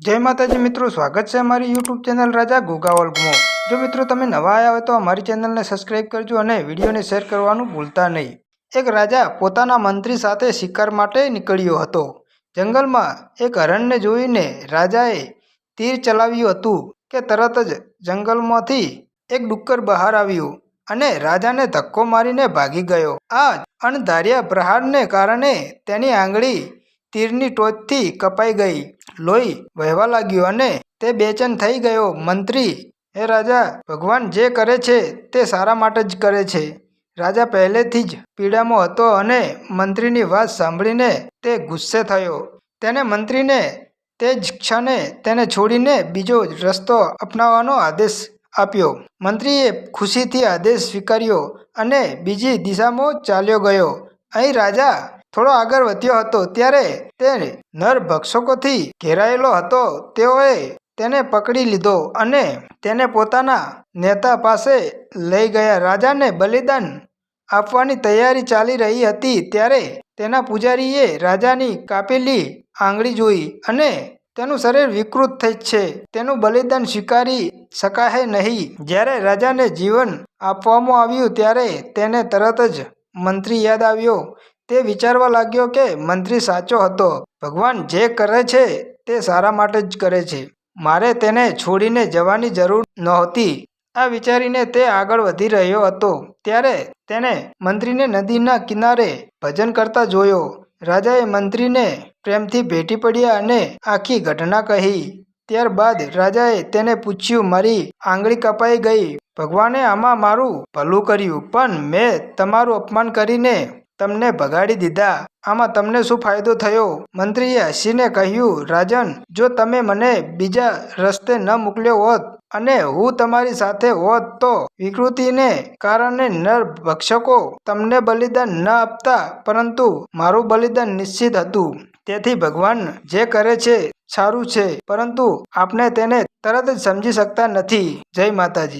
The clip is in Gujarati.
જય માતાજી મિત્રો, સ્વાગત છે અમારી યુટ્યુબ ચેનલ રાજા ગોગાવલમાં જો મિત્રો તમે નવા આવ્યા હોય તો અમારી ચેનલને સબસ્ક્રાઇબ કરજો અને વિડીયોને શેર કરવાનું ભૂલતા નહીં. એક રાજા પોતાના મંત્રી સાથે શિકાર માટે નીકળ્યો હતો. જંગલમાં એક હરણને જોઈને રાજાએ તીર ચલાવ્યું હતું કે તરત જ જંગલમાંથી એક ડુક્કર બહાર આવ્યું અને રાજાને ધક્કો મારીને ભાગી ગયો. આ અણધાર્યા પ્રહારને કારણે તેની આંગળી તીરની ટોચથી કપાઈ ગઈ. લોહી વહેવા લાગ્યું અને તે બેચેન થઈ ગયો. મંત્રી, હે રાજા, ભગવાન જે કરે છે તે સારા માટે જ કરે છે. રાજા પહેલેથી જ પીડામાં હતો અને મંત્રીની વાત સાંભળીને તે ગુસ્સે થયો. તેને મંત્રીને તે જ ક્ષણે તેને છોડીને બીજો રસ્તો અપનાવવાનો આદેશ આપ્યો. મંત્રીએ ખુશીથી આદેશ સ્વીકાર્યો અને બીજી દિશામાં ચાલ્યો ગયો. અહીં રાજા થોડો આગળ વધ્યો હતો ત્યારે તે નર ભક્ષકોથી ઘેરાયેલો હતો. તેઓએ તેને પકડી લીધો અને તેને પોતાના નેતા પાસે લઈ ગયા. રાજાને બલિદાન આપવાની તૈયારી ચાલી રહી હતી ત્યારે તેના પૂજારીએ રાજાની કાપેલી આંગળી જોઈ અને તેનું શરીર વિકૃત થઈ છે. તેનું બલિદાન સ્વીકારી શકાય નહીં. જ્યારે રાજાને જીવન આપવામાં આવ્યું ત્યારે તેને તરત જ મંત્રી યાદ આવ્યો. તે વિચારવા લાગ્યો કે મંત્રી સાચો હતો. ભગવાન જે કરે છે તે સારા માટે જ કરે છે. મારે તેને છોડીને જવાની જરૂર નહોતી. આ વિચારીને તે આગળ વધી રહ્યો હતો. ત્યારે તેને મંત્રીને નદીના કિનારે ભજન કરતા જોયો. રાજાએ મંત્રીને પ્રેમથી ભેટી પડ્યા અને આખી ઘટના કહી. ત્યારબાદ રાજાએ તેને પૂછ્યું, મારી આંગળી કપાઈ ગઈ. ભગવાને આમાં મારું ભલું કર્યું, પણ મેં તમારું અપમાન કરીને તમને ભગાડી દીધા. આમાં તમને શું ફાયદો થયો? મંત્રીએ હસીને કહ્યું, રાજન, જો તમે મને બીજા રસ્તે ન મોકલ્યો હોત અને હું તમારી સાથે હોત તો વિકૃતિને કારણે નર ભક્ષકો તમને બલિદાન ન આપતા, પરંતુ મારું બલિદાન નિશ્ચિત હતું. તેથી ભગવાન જે કરે છે, સારું છે, પરંતુ આપણે તેને તરત જ સમજી શકતા નથી. જય માતાજી.